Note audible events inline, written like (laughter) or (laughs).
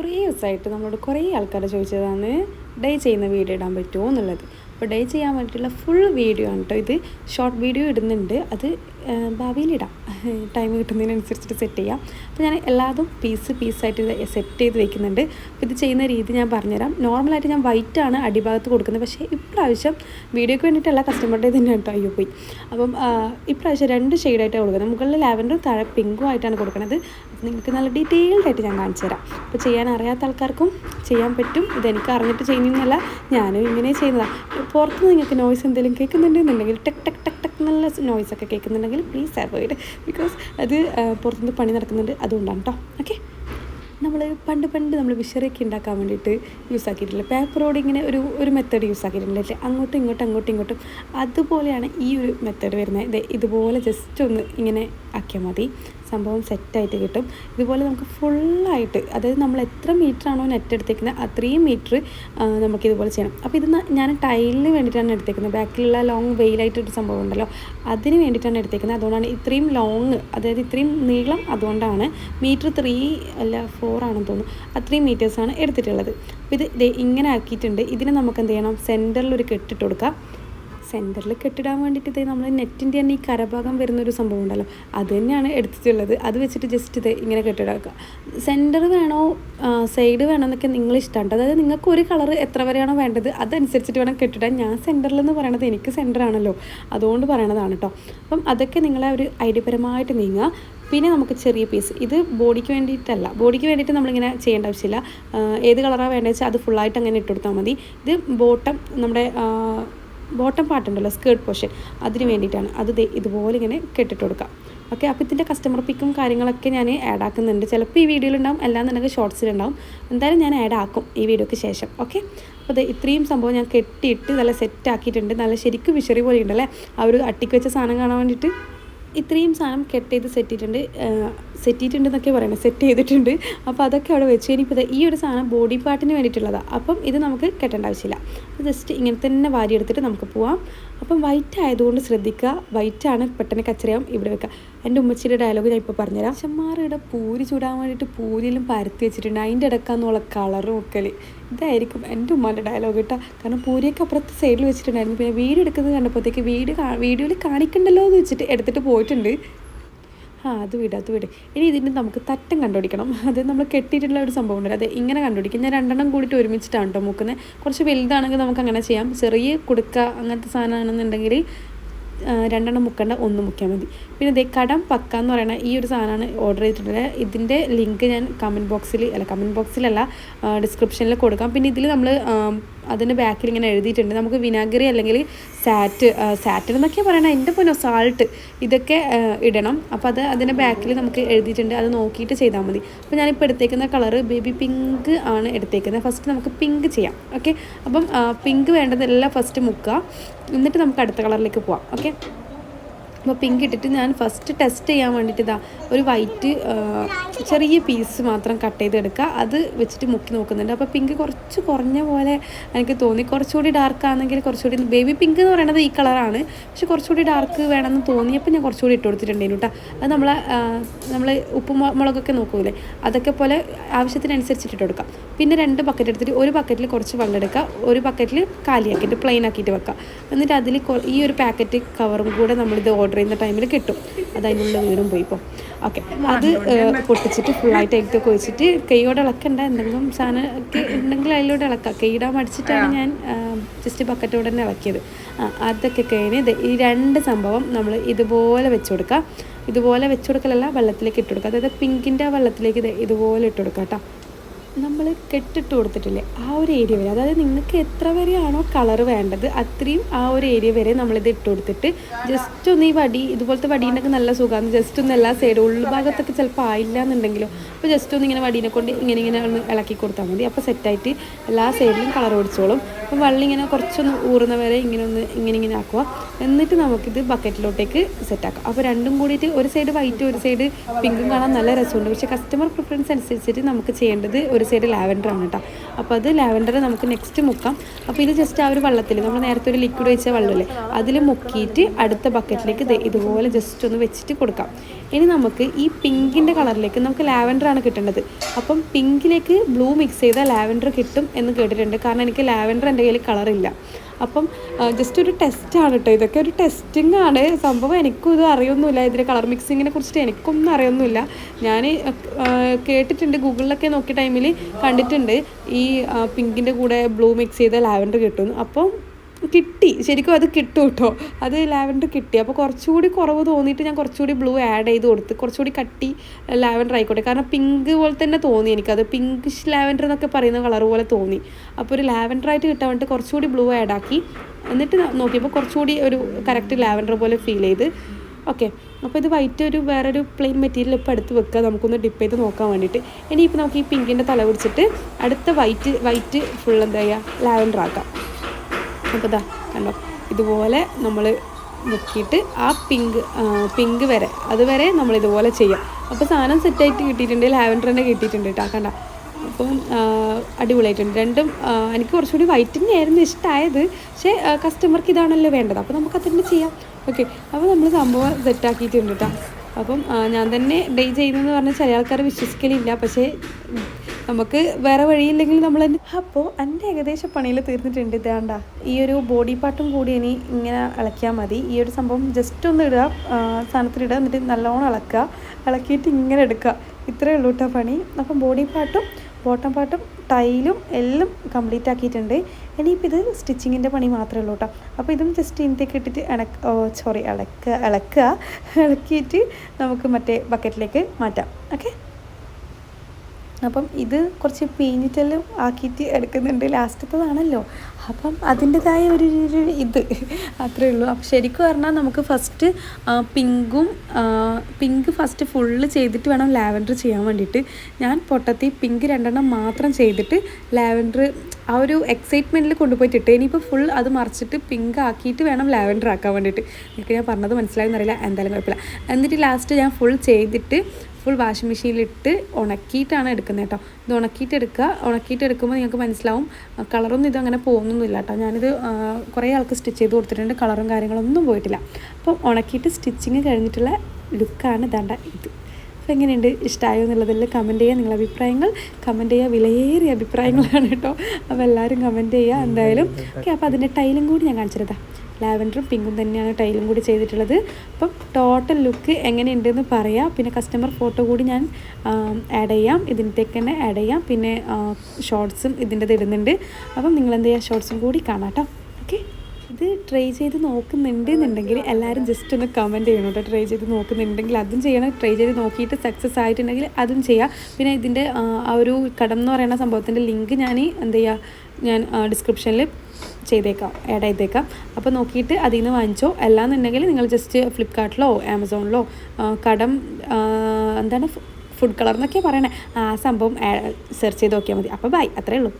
കുറേ ദിവസമായിട്ട് നമ്മളോട് കുറേ ആൾക്കാർ ചോദിച്ചതാണ് ഡേ ചെയ്യുന്ന വീഡിയോ ഇടാൻ പറ്റുമോ എന്നുള്ളത്. അപ്പോൾ ഡേ ചെയ്യാൻ വേണ്ടിയിട്ടുള്ള ഫുൾ വീഡിയോ ആണ് കേട്ടോ ഇത്. ഷോർട്ട് വീഡിയോ ഇടുന്നുണ്ട്. അത് ഭാവിയിലിടാം ടൈം (laughs) കിട്ടുന്നതിനനുസരിച്ചിട്ട് സെറ്റ് ചെയ്യാം. അപ്പോൾ ഞാൻ എല്ലാതും പീസ് പീസായിട്ട് സെറ്റ് ചെയ്ത് വെക്കുന്നുണ്ട്. അപ്പോൾ ഇത് ചെയ്യുന്ന രീതി ഞാൻ പറഞ്ഞുതരാം. നോർമലായിട്ട് ഞാൻ വൈറ്റാണ് അടിഭാഗത്ത് കൊടുക്കുന്നത്. പക്ഷേ ഇപ്രാവശ്യം വീഡിയോയ്ക്ക് വേണ്ടിയിട്ടല്ല കസ്റ്റമറുടെ തന്നെ കേട്ടോ അയ്യോ പോയി. അപ്പം ഇപ്രാവശ്യം രണ്ട് ഷെയ്ഡായിട്ടാണ് കൊടുക്കുന്നത്. മുകളിൽ ലാവൻഡറും താഴെ പിങ്കും ആയിട്ടാണ് കൊടുക്കുന്നത്. നിങ്ങൾക്ക് നല്ല ഡീറ്റെയിൽഡ് ആയിട്ട് ഞാൻ കാണിച്ചു തരാം. അപ്പോൾ ചെയ്യാൻ അറിയാത്ത ആൾക്കാർക്കും ചെയ്യാൻ പറ്റും. ഇതെനിക്ക് അറിഞ്ഞിട്ട് ചെയ്യുന്നതല്ല ഞാനും ഇങ്ങനെ ചെയ്യുന്നതാണ് പുറത്ത് നിങ്ങൾക്ക് നോയ്സ് എന്തെങ്കിലും കേൾക്കുന്നുണ്ടെന്നുണ്ടെങ്കിൽ ടെക് ടെക് ടെക് ടെക് നല്ല നോയ്സ് ഒക്കെ കേൾക്കുന്നുണ്ടെങ്കിൽ പ്ലീസ് അവോയ്ഡ് ബിക്കോസ് അത് പുറത്തുനിന്ന് പണി നടക്കുന്നുണ്ട് അതുകൊണ്ടാണ് കേട്ടോ ഓക്കെ നമ്മൾ പണ്ട് പണ്ട് നമ്മൾ വിഷറിയൊക്കെ ഉണ്ടാക്കാൻ വേണ്ടിയിട്ട് യൂസ് ആക്കിയിട്ടില്ല? പേപ്പറോട് ഇങ്ങനെ ഒരു ഒരു മെത്തേഡ് യൂസ് ആക്കിയിട്ടുണ്ടല്ലേ? അങ്ങോട്ടും ഇങ്ങോട്ടും അങ്ങോട്ടും ഇങ്ങോട്ടും. അതുപോലെയാണ് ഈ ഒരു മെത്തേഡ് വരുന്നത്. ഇതുപോലെ ജസ്റ്റ് ഒന്ന് ഇങ്ങനെ ആക്കിയാൽ മതി. സംഭവം സെറ്റായിട്ട് കിട്ടും. ഇതുപോലെ നമുക്ക് ഫുള്ളായിട്ട് അതായത് നമ്മൾ എത്ര മീറ്റർ ആണോ നെറ്റ് എടുത്തേക്കുന്നത് അത്രയും മീറ്റർ നമുക്കിതുപോലെ ചെയ്യണം. അപ്പോൾ ഇത് ഞാൻ ടൈലിന് വേണ്ടിയിട്ടാണ് എടുത്തേക്കുന്നത്. ബാക്കിലുള്ള ലോങ് വെയിലായിട്ടൊരു സംഭവം ഉണ്ടല്ലോ അതിന് വേണ്ടിയിട്ടാണ് എടുത്തേക്കുന്നത്. അതുകൊണ്ടാണ് ഇത്രയും ലോങ് അതായത് ഇത്രയും നീളം അതുകൊണ്ടാണ് മീറ്റർ ത്രീ അല്ല ഫോർ ആണെന്ന് തോന്നുന്നു അത്രയും മീറ്റേഴ്സാണ് എടുത്തിട്ടുള്ളത്. അപ്പോൾ ഇത് ഇങ്ങനെ ആക്കിയിട്ടുണ്ട്. ഇതിന് നമുക്ക് എന്ത് ചെയ്യണം? സെന്ററിൽ ഒരു കെട്ടിട്ട് കൊടുക്കാം. സെന്ററിൽ കെട്ടിടാൻ വേണ്ടിയിട്ട് ഇത് നമ്മൾ നെറ്റിന്റെ തന്നെ ഈ കരഭാഗം വരുന്നൊരു സംഭവം ഉണ്ടല്ലോ. അത് തന്നെയാണ് എടുത്തിട്ടുള്ളത്. അത് വെച്ചിട്ട് ജസ്റ്റ് ഇത് ഇങ്ങനെ കെട്ടിടാക്കുക. സെന്റർ വേണോ? സൈഡ് വേണോ എന്നൊക്കെ നിങ്ങൾ ഇഷ്ടമുണ്ട് അതായത് നിങ്ങൾക്ക് ഒരു കളർ എത്ര വരെയാണോ വേണ്ടത് അതനുസരിച്ചിട്ട് വേണം കെട്ടിടാൻ. ഞാൻ സെന്ററിൽ എന്ന് പറയണത് എനിക്ക് സെന്റർ ആണല്ലോ അതുകൊണ്ട് പറയണതാണ് കേട്ടോ അപ്പം അതൊക്കെ നിങ്ങളെ ഒരു ഐഡിയപരമായിട്ട് നീങ്ങുക. പിന്നെ നമുക്ക് ചെറിയ പീസ് ഇത് ബോഡിക്ക് വേണ്ടിയിട്ടല്ല. ബോഡിക്ക് വേണ്ടിയിട്ട് നമ്മളിങ്ങനെ ചെയ്യേണ്ട ആവശ്യമില്ല. ഏത് കളറാണ് വേണ്ടത് വെച്ചാൽ അത് ഫുള്ളായിട്ട് അങ്ങനെ ഇട്ട് കൊടുത്താൽ മതി. ഇത് ബോട്ടം നമ്മുടെ ബോട്ടം പാട്ടുണ്ടല്ലോ സ്കേർട്ട് പോഷൻ അതിന് വേണ്ടിയിട്ടാണ്. അത് ഇതുപോലെ ഇങ്ങനെ കെട്ടിട്ട് കൊടുക്കാം ഓക്കെ അപ്പോൾ ഇതിന്റെ കസ്റ്റമർ പിക്കും കാര്യങ്ങളൊക്കെ ഞാൻ ആഡ് ആക്കുന്നുണ്ട്. ചിലപ്പോൾ ഈ വീഡിയോയിലുണ്ടാവും അല്ലാന്നുണ്ടെങ്കിൽ ഷോർട്സിലുണ്ടാവും എന്തായാലും ഞാൻ ആഡ് ആക്കും ഈ വീഡിയോയ്ക്ക് ശേഷം. ഓക്കെ അപ്പോൾ ദേ ഇത്രയും സംഭവം ഞാൻ കെട്ടിയിട്ട് നല്ല സെറ്റ് ആക്കിയിട്ടുണ്ട്. നല്ല ശരിക്കും വിഷറി പോലെ ഉണ്ടല്ലേ ആ ഒരു അട്ടിക്ക് വെച്ച സാധനം കാണാൻ വേണ്ടിയിട്ട് ഇത്രയും സാധനം കെട്ട് ചെയ്ത് സെറ്റ് ചെയ്തിട്ടുണ്ട് സെറ്റ് ചെയ്തിട്ടുണ്ട് എന്നൊക്കെ പറയണത് സെറ്റ് ചെയ്തിട്ടുണ്ട്. അപ്പോൾ അതൊക്കെ അവിടെ വെച്ച് ഇനിയിപ്പോൾ ഈ ഒരു സാധനം ബോഡി പാർട്ടിന് വേണ്ടിയിട്ടുള്ളതാണ് അപ്പം ഇത് നമുക്ക് കെട്ടേണ്ട ആവശ്യമില്ല. ജസ്റ്റ് ഇങ്ങനെ തന്നെ വാരി എടുത്തിട്ട് നമുക്ക് പോവാം. അപ്പം വൈറ്റ് ആയതുകൊണ്ട് ശ്രദ്ധിക്കുക. വൈറ്റ് ആണ് പെട്ടെന്ന് കച്ചറയാവും. ഇവിടെ വെക്കുക എന്റെ ഉമ്മച്ചിയുടെ ഡയലോഗ് ഞാൻ ഇപ്പോൾ പറഞ്ഞുതരാം. അച്ഛന്മാരുടെ പൂരി ചൂടാൻ വേണ്ടിയിട്ട് പൂരിയിലും പരത്തി വെച്ചിട്ടുണ്ട്. അതിന്റെ ഇടക്കാന്നുള്ള കളറും ഒക്കെ ഇതായിരിക്കും എന്റെ ഉമ്മാന്റെ ഡയലോഗ് കേട്ടോ. കാരണം പൂരിയൊക്കെ അപ്പുറത്ത് സൈഡിൽ വെച്ചിട്ടുണ്ടായിരുന്നു. പിന്നെ വീട് എടുക്കുന്നത് കണ്ടപ്പോഴത്തേക്ക് വീട് വീഡിയോയിൽ കാണിക്കണ്ടല്ലോ എന്ന് വെച്ചിട്ട് എടുത്തിട്ട് പോയിട്ടുണ്ട്. ആ അത് വിട് അത് വിട്. ഇനി ഇതിന്റെ നമുക്ക് തട്ടം കണ്ടുപിടിക്കണം. (laughs) അത് നമ്മൾ കെട്ടിയിട്ടുള്ള ഒരു സംഭവം ഉണ്ടല്ലോ. അത് ഇങ്ങനെ കണ്ടുപിടിക്കും. ഞാൻ രണ്ടെണ്ണം കൂടിയിട്ട് ഒരുമിച്ചിട്ടാണ് കേട്ടോ മുക്കുന്നത്. കുറച്ച് വലുതാണെങ്കിൽ നമുക്ക് അങ്ങനെ ചെയ്യാം. ചെറിയ കുടുക്ക അങ്ങനത്തെ സാധനമാണെന്നുണ്ടെങ്കിൽ രണ്ടെണ്ണം മുക്കേണ്ട ഒന്ന് മുക്കിയാൽ മതി. പിന്നെ ഇതേ കടം പക്ക എന്ന് പറയുന്ന ഈ ഒരു സാധനമാണ് ഓർഡർ ചെയ്തിട്ടുള്ളത്. ഇതിന്റെ ലിങ്ക് ഞാൻ കമന്റ് ബോക്സിൽ അല്ല കമന്റ് ബോക്സിലല്ല ഡിസ്ക്രിപ്ഷനിൽ കൊടുക്കാം. പിന്നെ ഇതിൽ നമ്മൾ അതിന്റെ ബാക്കിൽ ഇങ്ങനെ എഴുതിയിട്ടുണ്ട്. നമുക്ക് വിനാഗിരി അല്ലെങ്കിൽ സാറ്റ് സാറ്റ് എന്നൊക്കെ പറയണത് എന്റെ പൊന്നോ സാൾട്ട് ഇതൊക്കെ ഇടണം. അപ്പോൾ അത് അതിന്റെ ബാക്കിൽ നമുക്ക് എഴുതിയിട്ടുണ്ട്. അത് നോക്കിയിട്ട് ചെയ്താൽ മതി. അപ്പോൾ ഞാനിപ്പോൾ എടുത്തേക്കുന്ന കളറ് ബേബി പിങ്ക് ആണ് എടുത്തേക്കുന്നത്. ഫസ്റ്റ് നമുക്ക് പിങ്ക് ചെയ്യാം. ഓക്കെ അപ്പം പിങ്ക് വേണ്ടതെല്ലാം ഫസ്റ്റ് മുക്കുക. എന്നിട്ട് നമുക്ക് അടുത്ത കളറിലേക്ക് പോവാം. ഓക്കെ അപ്പോൾ പിങ്ക് ഇട്ടിട്ട് ഞാൻ ഫസ്റ്റ് ടെസ്റ്റ് ചെയ്യാൻ വേണ്ടിയിട്ട് ഇതാ ഒരു വൈറ്റ് ചെറിയ പീസ് മാത്രം കട്ട് ചെയ്തെടുക്കുക. അത് വെച്ചിട്ട് മുക്കി നോക്കുന്നുണ്ട്. അപ്പോൾ പിങ്ക് കുറച്ച് കുറഞ്ഞ പോലെ എനിക്ക് തോന്നി. കുറച്ചുകൂടി ഡാർക്ക് ആണെങ്കിൽ കുറച്ചുകൂടി ബേബി പിങ്ക് എന്ന് പറയുന്നത് ഈ കളറാണ് പക്ഷെ കുറച്ചുകൂടി ഡാർക്ക് വേണമെന്ന് തോന്നിയപ്പോൾ ഞാൻ കുറച്ചുകൂടി ഇട്ട് കൊടുത്തിട്ടുണ്ടായിരുന്നു കേട്ടോ അത് നമ്മളെ നമ്മൾ ഉപ്പ് മുളകൊക്കെ നോക്കൂലേ? അതൊക്കെ പോലെ ആവശ്യത്തിനനുസരിച്ചിട്ട് ഇട്ട് കൊടുക്കാം. പിന്നെ രണ്ട് ബക്കറ്റ് എടുത്തിട്ട് ഒരു ബക്കറ്റിൽ കുറച്ച് വെള്ളം എടുക്കുക. ഒരു ബക്കറ്റിൽ കാലിയാക്കിയിട്ട് പ്ലെയിൻ ആക്കിയിട്ട് വെക്കുക. എന്നിട്ട് അതിൽ ഈ ഒരു പാക്കറ്റ് കവറും കൂടെ നമ്മളിത് ഓർഡർ ചെയ്യുന്ന ടൈമിൽ കിട്ടും. അത് അതിനുള്ള വീടും പോയി ഇപ്പോൾ ഓക്കെ അത് പൊട്ടിച്ചിട്ട് ഫുള്ളായിട്ട് എഗ്ഗൊക്കെ ഒഴിച്ചിട്ട് കൈയോടെ ഇളക്കണ്ട എന്തെങ്കിലും സാധനം ഉണ്ടെങ്കിൽ അതിലൂടെ ഇളക്കാം. കൈയിടാൻ മടിച്ചിട്ടാണ് ഞാൻ ജസ്റ്റ് ബക്കറ്റോടെ തന്നെ ഇളക്കിയത്. ആ അതൊക്കെ കഴിഞ്ഞ് ഈ രണ്ട് സംഭവം നമ്മൾ ഇതുപോലെ വെച്ച് കൊടുക്കുക ഇതുപോലെ വെച്ച് കൊടുക്കലല്ല വെള്ളത്തിലേക്ക് ഇട്ട് കൊടുക്കുക അതായത് പിങ്കിന്റെ ആ വെള്ളത്തിലേക്ക് ഇതുപോലെ ഇട്ട് കൊടുക്കുക കേട്ടോ. നമ്മൾ കെട്ടിട്ട് കൊടുത്തിട്ടില്ലേ? ആ ഒരു ഏരിയ വരെ. അതായത് നിങ്ങൾക്ക് എത്ര വരെയാണോ കളർ വേണ്ടത് അത്രയും ആ ഒരു ഏരിയ വരെ നമ്മളിത് ഇട്ട് കൊടുത്തിട്ട് ജസ്റ്റ് ഒന്ന് ഈ വടി ഇതുപോലത്തെ വടി ഉണ്ടെങ്കിൽ നല്ല സുഖമാണ്. ജസ്റ്റ് ഒന്ന് എല്ലാ സൈഡും ഉൾഭാഗത്തൊക്കെ ചിലപ്പോൾ ആയില്ല എന്നുണ്ടെങ്കിലോ അപ്പോൾ ജസ്റ്റ് ഒന്ന് ഇങ്ങനെ വടീനെ കൊണ്ട് ഇങ്ങനെ ഇങ്ങനെ ഒന്ന് ഇളക്കി കൊടുത്താൽ മതി. അപ്പോൾ സെറ്റായിട്ട് എല്ലാ സൈഡിലും കളർ ഓടിച്ചോളും അപ്പോൾ വള്ളി ഇങ്ങനെ കുറച്ചൊന്ന് ഊറുന്ന വരെ ഇങ്ങനെ ഒന്ന് ഇങ്ങനെ ഇങ്ങനെ ആക്കുക എന്നിട്ട് നമുക്കിത് ബക്കറ്റിലോട്ടേക്ക് സെറ്റാക്കാം അപ്പോൾ രണ്ടും കൂടിയിട്ട് ഒരു സൈഡ് വൈറ്റ് ഒരു സൈഡ് പിങ്കും കാണാൻ നല്ല രസമുണ്ട്. പക്ഷേ കസ്റ്റമർ പ്രിഫറൻസ് അനുസരിച്ചിട്ട് നമുക്ക് ചെയ്യേണ്ടത് സൈഡ് ലാവൻഡർ ആണ് കേട്ടോ അപ്പോൾ അത് ലാവൻഡർ നമുക്ക് നെക്സ്റ്റ് മുക്കാം. അപ്പോൾ ഇത് ജസ്റ്റ് ആ ഒരു വള്ളത്തിൽ നമ്മൾ നേരത്തെ ഒരു ലിക്വിഡ് വെച്ച വെള്ളമില്ലേ അതിൽ മുക്കിയിട്ട് അടുത്ത ബക്കറ്റിലേക്ക് ഇതുപോലെ ജസ്റ്റ് ഒന്ന് വെച്ചിട്ട് കൊടുക്കാം. ഇനി നമുക്ക് ഈ പിങ്കിന്റെ കളറിലേക്ക് നമുക്ക് ലാവൻഡർ ആണ് കിട്ടേണ്ടത്. അപ്പം പിങ്കിലേക്ക് ബ്ലൂ മിക്സ് ചെയ്താൽ ലാവൻഡർ കിട്ടും എന്ന് കേട്ടിട്ടുണ്ട്. കാരണം എനിക്ക് ലാവൻഡർ എന്റെ കയ്യിൽ കളറില്ല അപ്പം ജസ്റ്റ് ഒരു ടെസ്റ്റാണ് കേട്ടോ ഇതൊക്കെ ഒരു ടെസ്റ്റിംഗ് ആണ്. സംഭവം എനിക്കും ഇത് അറിയൊന്നുമില്ല. ഇതിന്റെ കളർ മിക്സിങ്ങിനെ കുറിച്ചിട്ട് എനിക്കൊന്നും അറിയൊന്നുമില്ല. ഞാൻ കേട്ടിട്ടുണ്ട്. ഗൂഗിളിലൊക്കെ നോക്കിയ ടൈമിൽ കണ്ടിട്ടുണ്ട്. ഈ പിങ്കിന്റെ കൂടെ ബ്ലൂ മിക്സ് ചെയ്ത ലാവൻഡർ കിട്ടും അപ്പം കിട്ടി. ശരിക്കും അത് കിട്ടും കേട്ടോ അത് ലാവൻഡർ കിട്ടി. അപ്പോൾ കുറച്ചുകൂടി കുറവ് തോന്നിയിട്ട് ഞാൻ കുറച്ചുകൂടി ബ്ലൂ ആഡ് ചെയ്ത് കൊടുത്ത് കുറച്ചുകൂടി കട്ടി ലാവൻഡർ ആയിക്കോട്ടെ. കാരണം പിങ്ക് പോലെ തന്നെ തോന്നി എനിക്കത് പിങ്കിഷ് ലാവൻഡർ എന്നൊക്കെ പറയുന്ന കളർ പോലെ തോന്നി. അപ്പോൾ ഒരു ലാവൻഡർ ആയിട്ട് കിട്ടാൻ വേണ്ടിയിട്ട് കുറച്ചുകൂടി ബ്ലൂ ആഡ് ആക്കി. എന്നിട്ട് നോക്കിയപ്പോൾ കുറച്ചുകൂടി ഒരു കറക്റ്റ് ലാവൻഡർ പോലെ ഫീൽ ചെയ്ത്. ഓക്കെ. അപ്പോൾ ഇത് വൈറ്റ് ഒരു വേറൊരു പ്ലെയിൻ മെറ്റീരിയൽ ഇപ്പോൾ എടുത്ത് വെക്കുക നമുക്കൊന്ന് ഡിപ്പ് ചെയ്ത് നോക്കാൻ വേണ്ടിയിട്ട് ഇനിയിപ്പോൾ നമുക്ക് ഈ പിങ്കിന്റെ തല പിടിച്ചിട്ട് അടുത്ത വൈറ്റ് വൈറ്റ് ഫുൾ എന്താ ചെയ്യുക ലാവൻഡർ ആക്കാം. അപ്പോൾ ഇതാ കണ്ടോ? ഇതുപോലെ നമ്മൾ മുക്കിയിട്ട് ആ പിങ്ക് പിങ്ക് വരെ അതുവരെ നമ്മൾ ഇതുപോലെ ചെയ്യാം. അപ്പോൾ സാധനം സെറ്റായിട്ട് കിട്ടിയിട്ടുണ്ട് ലാവൻഡർ തന്നെ കിട്ടിയിട്ടുണ്ട് കേട്ടോ കണ്ട? അപ്പം അടിപൊളിയായിട്ടുണ്ട്. രണ്ടും എനിക്ക് കുറച്ചുകൂടി വൈറ്റ് തന്നെയായിരുന്നു ഇഷ്ടമായത് പക്ഷേ കസ്റ്റമർക്ക് ഇതാണല്ലോ വേണ്ടത്. അപ്പോൾ നമുക്ക് തന്നെ ചെയ്യാം. ഓക്കെ അപ്പോൾ നമ്മൾ സംഭവം സെറ്റാക്കിയിട്ടുണ്ട് കേട്ടോ അപ്പം ഞാൻ തന്നെ ഡേ ചെയ്യുന്നതെന്ന് പറഞ്ഞാൽ ചില ആൾക്കാർ വിശ്വസിക്കലില്ല. പക്ഷേ നമുക്ക് വേറെ വഴിയില്ലെങ്കിൽ നമ്മൾ അപ്പോൾ എന്റെ ഏകദേശം പണിയിൽ തീർന്നിട്ടുണ്ട്. ഇതാണ്ട ഈ ഒരു ബോഡി പാർട്ടും കൂടി ഇനി ഇങ്ങനെ ഇളക്കിയാൽ മതി. ഈ ഒരു സംഭവം ജസ്റ്റ് ഒന്ന് ഇടുക. സാധനത്തിലിടുക എന്നിട്ട് നല്ലോണം ഇളക്കുക ഇളക്കിയിട്ട് ഇങ്ങനെ എടുക്കുക. ഇത്രയേ ഉള്ളൂ കേട്ടോ പണി. അപ്പം ബോഡി പാർട്ടും ബോട്ടം പാർട്ടും ടൈലും എല്ലാം കംപ്ലീറ്റ് ആക്കിയിട്ടുണ്ട്. ഇനിയിപ്പോൾ ഇത് സ്റ്റിച്ചിങ്ങിന്റെ പണി മാത്രമേ ഉള്ളൂ കേട്ടോ അപ്പോൾ ഇതും ജസ്റ്റ് ഇന്ത്യയ്ക്ക് ഇട്ടിട്ട് ഇണക്ക ഓ സോറി ഇളക്കുക ഇളക്കുക ഇളക്കിയിട്ട് നമുക്ക് മറ്റേ ബക്കറ്റിലേക്ക് മാറ്റാം. ഓക്കെ അപ്പം ഇത് കുറച്ച് പീഞ്ഞിട്ടെല്ലാം ആക്കിയിട്ട് എടുക്കുന്നുണ്ട്. ലാസ്റ്റത്തതാണല്ലോ. അപ്പം അതിന്റെതായ ഒരു ഇത് അത്രേ ഉള്ളൂ. അപ്പം ശരിക്കും പറഞ്ഞാൽ നമുക്ക് ഫസ്റ്റ് പിങ്കും പിങ്ക് ഫസ്റ്റ് ഫുള്ള് ചെയ്തിട്ട് വേണം ലാവൻഡർ ചെയ്യാൻ വേണ്ടിയിട്ട്. ഞാൻ പൊട്ടത്തി പിങ്ക് രണ്ടെണ്ണം മാത്രം ചെയ്തിട്ട് ലാവൻഡർ ആ ഒരു എക്സൈറ്റ്മെന്റിൽ കൊണ്ടുപോയിട്ടിട്ട് ഇനിയിപ്പോൾ ഫുൾ അത് മറിച്ചിട്ട് പിങ്ക് ആക്കിയിട്ട് വേണം ലാവൻഡർ ആക്കാൻ വേണ്ടിയിട്ട്. എനിക്ക് ഞാൻ പറഞ്ഞത് മനസ്സിലായെന്നറിയില്ല എന്തായാലും കുഴപ്പമില്ല. എന്നിട്ട് ലാസ്റ്റ് ഞാൻ ഫുൾ ചെയ്തിട്ട് ഫുൾ വാഷിംഗ് മെഷീനിലിട്ട് ഉണക്കിയിട്ടാണ് എടുക്കുന്നത് കേട്ടോ. ഇത് ഉണക്കിയിട്ട് എടുക്കുക ഉണക്കിയിട്ട് എടുക്കുമ്പോൾ നിങ്ങൾക്ക് മനസ്സിലാവും കളറൊന്നും ഇത് അങ്ങനെ പോകുന്നൊന്നുമില്ല കേട്ടോ. ഞാനിത് കുറേ ആൾക്ക് സ്റ്റിച്ച് ചെയ്ത് കൊടുത്തിട്ടുണ്ട്. കളറും കാര്യങ്ങളൊന്നും പോയിട്ടില്ല. അപ്പം ഉണക്കിയിട്ട് സ്റ്റിച്ചിങ് കഴിഞ്ഞിട്ടുള്ള ലുക്കാണ് ഇതാണ്ട ഇത്. അപ്പോൾ എങ്ങനെയുണ്ട്? ഇഷ്ടമായോ എന്നുള്ളതിൽ കമന്റ് ചെയ്യുക. നിങ്ങളുടെ അഭിപ്രായങ്ങൾ കമന്റ് ചെയ്യുക. വിലയേറിയ അഭിപ്രായങ്ങളാണ് കേട്ടോ. അപ്പോൾ എല്ലാവരും കമന്റ് ചെയ്യുക എന്തായാലും. ഓക്കെ അപ്പോൾ അതിന്റെ ടൈലും കൂടി ഞാൻ കാണിച്ചിരുതാ ലാവൻഡറും പിങ്കും തന്നെയാണ് ടൈലും കൂടി ചെയ്തിട്ടുള്ളത്. അപ്പം ടോട്ടൽ ലുക്ക് എങ്ങനെയുണ്ടെന്ന് പറയാം. പിന്നെ കസ്റ്റമർ ഫോട്ടോ കൂടി ഞാൻ ആഡ് ചെയ്യാം. ഇതിന്റെക്ക് തന്നെ ആഡ് ചെയ്യാം. പിന്നെ ഷോർട്സും ഇതിന്റെത് ഇടുന്നുണ്ട്. അപ്പം നിങ്ങൾ എന്ത് ചെയ്യുക ഷോർട്സും കൂടി കാണാം കേട്ടോ. ഓക്കെ ഇത് ട്രൈ ചെയ്ത് നോക്കുന്നുണ്ട് എന്നുണ്ടെങ്കിൽ എല്ലാവരും ജസ്റ്റ് ഒന്ന് കമന്റ് ചെയ്യണം കേട്ടോ. ട്രൈ ചെയ്ത് നോക്കുന്നുണ്ടെങ്കിൽ അതും ചെയ്യണം. ട്രൈ ചെയ്ത് നോക്കിയിട്ട് സക്സസ് ആയിട്ടുണ്ടെങ്കിൽ അതും ചെയ്യാം. പിന്നെ ഇതിന്റെ ആ ഒരു കടം എന്ന് പറയുന്ന സംഭവത്തിന്റെ ലിങ്ക് ഞാൻ എന്ത് ചെയ്യുക ഞാൻ ഡിസ്ക്രിപ്ഷനിൽ ചെയ്തേക്കാം ആഡ് ചെയ്തേക്കാം. അപ്പോൾ നോക്കിയിട്ട് അതിൽ നിന്ന് വാങ്ങിച്ചോ. അല്ലാന്നുണ്ടെങ്കിൽ നിങ്ങൾ ജസ്റ്റ് ഫ്ലിപ്കാർട്ടിലോ ആമസോണിലോ കടം എന്താണ് ഫുഡ് കളർ എന്നൊക്കെയാണ് പറയണേ. ആ സംഭവം സെർച്ച് ചെയ്ത് നോക്കിയാൽ മതി. അപ്പോൾ ബൈ അത്രേ ഉള്ളൂ.